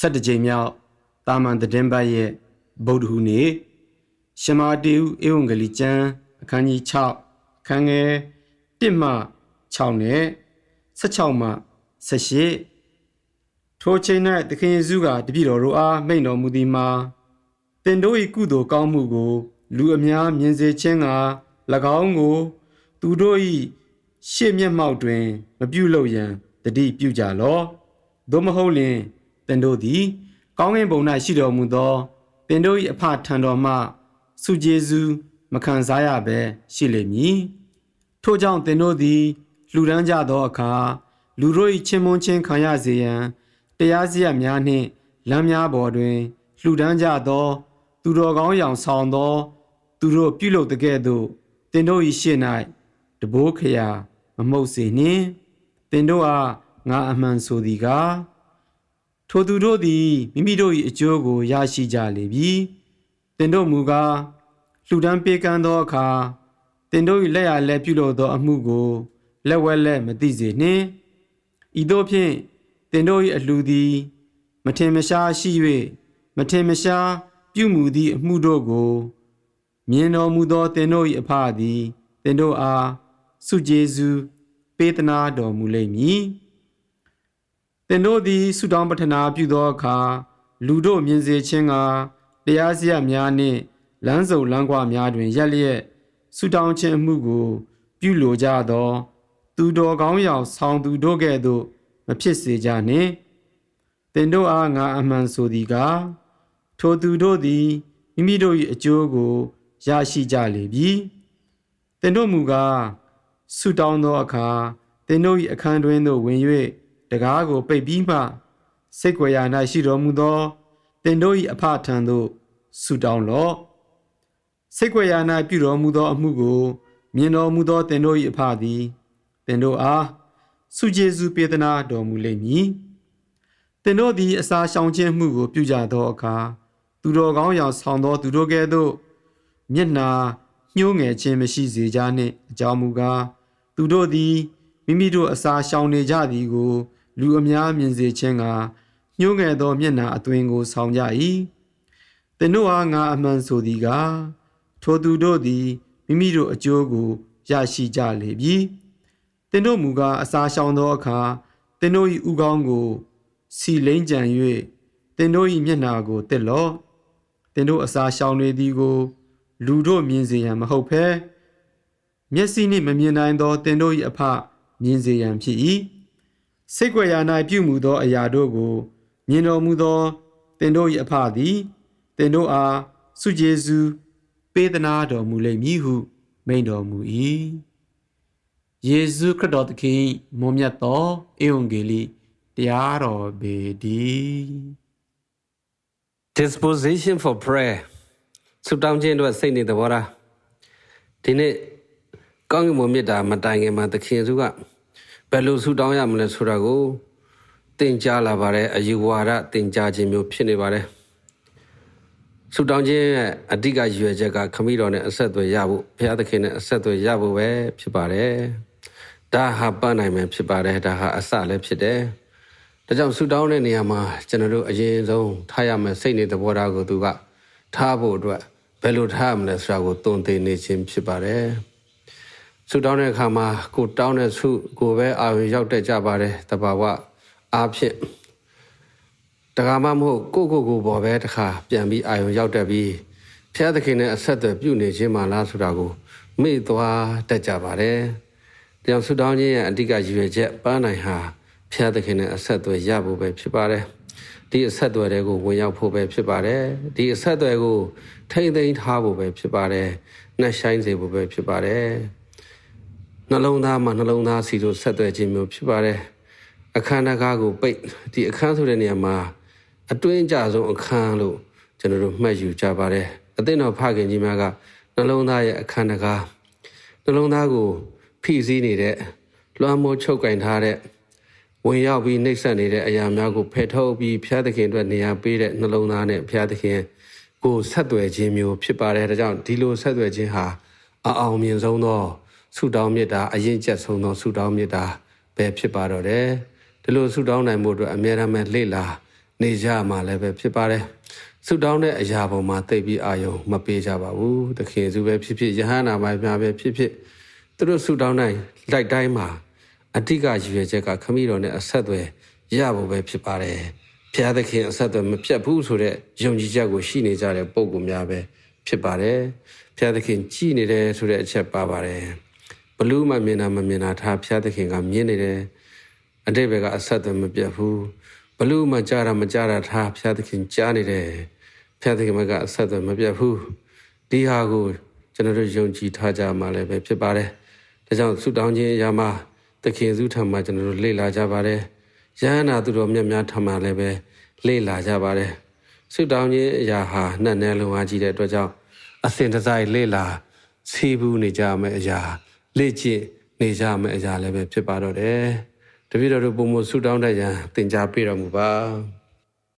17ကြိမ်မြောက်တာမန်သတင်ပတ်ရဲ့ဗုဒ္ဓဟူးနေ့ရှမာတေဥဧဝံဂေလိကျမ်းအခန်းကြီး6အခန်းငယ်1မှ6နဲ့16မှ18ထိုချိန်၌သခင်ယေရှုကတပည့်တော်တို့အားမိန့်တော်မူသည်မှာတင်တို့၏ကုသိုလ်ကောင်းမှုကို လူအများမြင်စေခြင်းက၎င်းကို သူတို့၏ရှေ့မျက်မှောက်တွင် မပြုလုပ်ရန်တတိပြုကြလော့သို့မဟုတ်လျှင်တ င်တို့သည် ကောင်းကင်ဘုံ၌ရှိတော်မူသောတင်တို့၏အဖထံတော်မှဆုကျေးဇူးမခံစားရဘဲရှိလိမ့်မည်ထို့ကြောင့်တင်တို့သည်လှူဒန်းကြသောအခါလူတို့၏ချင်းမွန်းချင်းခံရစေရန်တရားစရပ်များနှင့်လမ်းများပေါ်တွင်လှူဒန်းကြသော သူတော်ကောင်းရောင်ဆောင်သော သူတို့ပြုလုပ်တဲ့ကဲ့သို့တင်တို့၏ရှေ့၌တဘိုးခရာမမှုတ်စေနှင့်တင်တို့အားငါအမှန်ဆိုသည်ကား ထိုသူတို့သည်မိမိတို့၏အကျိုးကိုရရှိကြလေပြီတင်တို့မူကားလှူဒန်းပေးကမ်းသောအခါတင်တို့၏လက်ရလက်ပြုလုပ်သောအမှုကိုလက်ဝဲလက်မသိစေနှင့်ဤသို့ဖြင့်တင်တို့၏အလှူသည်မထင်မရှားရှိ၍မထင်မရှားပြုမူသည့်အမှုတို့ကိုမြင်တော်မူသောသင်တို့၏အဖသည်သင်တို့အားဆုကျေးဇူးပေးသနာတော်မူလိမ့်မည် သင်တို့သည်ဆုတောင်းပတနာပြုသောအခါလူတို့မြင်စေခြင်းကတရားစရပ်များနှင့်လမ်းစုံလမ်းကွာများတွင်ရက်လျက်ဆုတောင်းခြင်းအမှုကို ပြုလိုကြသော သူတော်ကောင်းယောင်ဆောင်သူတို့ကဲ့သို့မဖြစ်စေကြနှင့်သင်တို့အားငါအမှန်ဆိုသည်ကားထိုသူတို့သည်မိမိတို့၏အကျိုးကိုရရှိကြလေပြီ။သင်တို့မူကားဆုတောင်းသောအခါသင်တို့၏အခန်းတွင်သို့ဝင်၍ တကားကိုပိတ်ပြီးမှစိတ်ကြွယ်ရာ၌ရှိတော်မူသောသင်တို့၏အဖထံသို့ဆုတောင်းလော့။စိတ်ကြွယ်ရာ၌ပြုတော်မူသောအမှုကိုမြင်တော်မူသောသင်တို့၏အဖသည်သင်တို့အားဆုကျေးဇူးပေးသနာတော်မူလိမ့်မည်။သင်တို့သည်အစာရှောင်ခြင်းမှုကို ပြုကြသောအခါသူတော်ကောင်းရာဆောင်သော သူတို့ကဲ့သို့မျက်နာညှိုးငယ်ခြင်းမရှိစေကြနှင့်အကြောင်းမူကားသူတို့သည်မိမိတို့အစာရှောင်နေကြသည်ကို လူအများမြင်စေခြင်းကညှိုးငယ်သောမျက်နာအသွင်ကိုဆောင်ကြ၏သင်တို့အားငါအမှန်ဆိုသည်ကားထိုသူတို့သည်မိမိတို့အကျိုးကိုရရှိကြလေပြီသင်တို့မူကားအစာရှောင်သောအခါသင်တို့၏ဥကောင်းကို စီလိမ့်ကြံ၍သင်တို့၏မျက်နာကိုတစ်လော့သင်တို့အစာရှောင်နေသည်ကို လူတို့မြင်စေရန်မဟုတ်ဘဲမျက်စိနှင့်မမြင်နိုင်သောသင်တို့၏အဖမြင်စေရန်ဖြစ်၏ စိတ်ကြွယ်ရာ၌ပြုမူသောအရာတို့ကိုမြင်တော်မူသောသင်တို့၏အဖသည်သင်တို့အားဆုကျေးဇူးပေးသနာတော်မူလိမ့်မည်ဟုမိန့်တော်မူ၏ယေရှုခရစ်တော်သခင်မွန်မြတ်သောဧဝံဂေလိတရားတော်ပေတည်း disposition for prayer ဆုတောင်းခြင်းအတွက်စိတ်နေသဘောထားဒီနေ့ကောင်းကင်ဘုံမြတ်တာမတိုင်ခင်မှာသခင်စုက ဘယ်လိုဆုတောင်းရမလဲဆိုတာကိုသင်ကြားလာပါတယ်အယူဝါဒသင်ကြားခြင်းမျိုးဖြစ်နေပါတယ်ဆုတောင်းခြင်းရဲ့အဓိကရည်ရွယ်ချက်ကခမည်းတော်နဲ့အဆက်အသွယ်ရဖို့ဘုရားသခင်နဲ့အဆက်အသွယ်ရဖို့ပဲဖြစ်ပါတယ်ဒါဟာပန်းနိုင်မယ်ဖြစ်ပါတယ်ဒါဟာအစလည်းဖြစ်တယ်ဒါကြောင့်ဆူတောင်းတဲ့နေရာမှာကျွန်တော်တို့အရင်ဆုံးထားရမယ်စိတ်နေသဘောထားကိုသူကထားဖို့အတွက်ဘယ်လိုထားရမလဲဆိုတာကိုတုံ့တင်နေခြင်းဖြစ်ပါတယ် ဆူတောင်းတဲ့အခါမှာကိုတောင်းတဲ့ဆုကိုပဲအာရုံရောက်တတ်ကြပါတယ်တဘာဝအားဖြင့်တခါမှမဟုတ်ကိုကိုကိုပေါ်ပဲတခါပြန်ပြီးအာရုံရောက်တတ်ပြီးဖျားသခင်နဲ့အဆက်အသွယ်ပြုနေခြင်းမှလားဆိုတာကိုမေ့သွားတတ်ကြပါတယ်။တရားဆူတောင်းခြင်းရဲ့အဓိကရည်ရွယ်ချက်ပန်းနိုင်ဟာဖျားသခင်နဲ့အဆက်အသွယ်ရဖို့ပဲဖြစ်ပါတယ်။ဒီအဆက်အသွယ်တွေကိုဝင်ရောက်ဖို့ပဲဖြစ်ပါတယ်။ဒီအဆက်အသွယ်ကိုထိမ့်သိမ်းထားဖို့ပဲဖြစ်ပါတယ်။နှက်ဆိုင်စေဖို့ပဲဖြစ်ပါတယ်။ နှလုံးသားမှာနှလုံးသားစီတို့ဆက်သွယ်ခြင်းမျိုးဖြစ်ပါတယ်။အခမ်းအနားကိုပိတ်ဒီအခန်းဆိုတဲ့နေရာမှာအတွင်းကြဆုံးအခန်းလို့ကျွန်တော်တို့မှတ်ယူကြပါတယ်။အသင်းတော်ဖခင်ကြီးများကနှလုံးသားရဲ့အခန်းတကားနှလုံးသားကိုဖိစီးနေတဲ့လွှမ်းမိုးချုပ်ကင်ထားတဲ့ဝင်ရောက်ပြီးနှိပ်စက်နေတဲ့အရာများကိုဖယ်ထုတ်ပြီးဖျားသခင်အတွက်နေရာပေးတဲ့နှလုံးသားနဲ့ဖျားသခင်ကိုဆက်သွယ်ခြင်းမျိုးဖြစ်ပါတယ်ဒါကြောင့်ဒီလိုဆက်သွယ်ခြင်းဟာအအောင်မြင်ဆုံးသော ဆုတောင်းမြတ်တာအရင်ကျက်ဆုံးသောဆုတောင်းမြတ်တာပဲဖြစ်ပါတော့တယ်ဒီလိုဆုတောင်းနိုင်မှုအတွက်အမြဲတမ်းလေ့လာနေကြမှာလည်းပဲဖြစ်ပါတယ်ဆုတောင်းတဲ့အရာပေါ်မှာတိတ်ပြီးအာယုံမပေးကြပါဘူးသခင်ယေရှုပဲဖြစ်ဖြစ်ယဟန္တာပိုင်းများပဲဖြစ်ဖြစ်သူတို့ဆုတောင်းတိုင်းလိုက်တိုင်းမှာအတိတ်ကရည်ရွယ်ချက်ကခမည်းတော်နဲ့အဆက်အသွယ်ရဖို့ပဲဖြစ်ပါတယ်ဘုရားသခင်အဆက်အသွယ်မပြတ်ဘူးဆိုတဲ့ယုံကြည်ချက်ကိုရှိနေကြတဲ့ပုံကူများပဲဖြစ်ပါတယ်ဘုရားသခင်ကြည်နေတယ်ဆိုတဲ့အချက်ပါပါတယ် ဘလူးမမြင်တာမမြင်တာထားဘုရားသခင်ကမြင်နေတယ်အတိတ်ဘက်ကအဆက်အသွယ်မပြတ်ဘူးဘလို့မှကြားတာမကြားတာထားဖျားသခင်ကြားနေတယ်ဖျားသခင်ဘက်ကအဆက်အသွယ်မပြတ်ဘူးဒီဟာကိုကျွန်တော်တို့ယုံကြည်ထားကြမှာလည်းပဲဖြစ်ပါတယ်ဒါကြောင့်ဆုတောင်းခြင်းအရာမှာသခင်စုထံမှာကျွန်တော်တို့လေ့လာကြပါတယ်ယဟန္တာသူတော်မြတ်များထံမှာလည်းပဲလေ့လာကြပါတယ်ဆုတောင်းခြင်းအရာဟာနှံ့နယ်လုံးအားကြီးတဲ့အတွက်ကြောင့်အစဉ်တစိုက်လေ့လာစီးပူးနေကြမယ့်အရာ လေ့ကျင့်နေကြမယ့်အရာလည်းပဲဖြစ်ပါတော့တယ်တပည့်တော်တို့ပုံမဆူတောင်းတတ်ရန်သင်ကြားပေးတော်မူပါ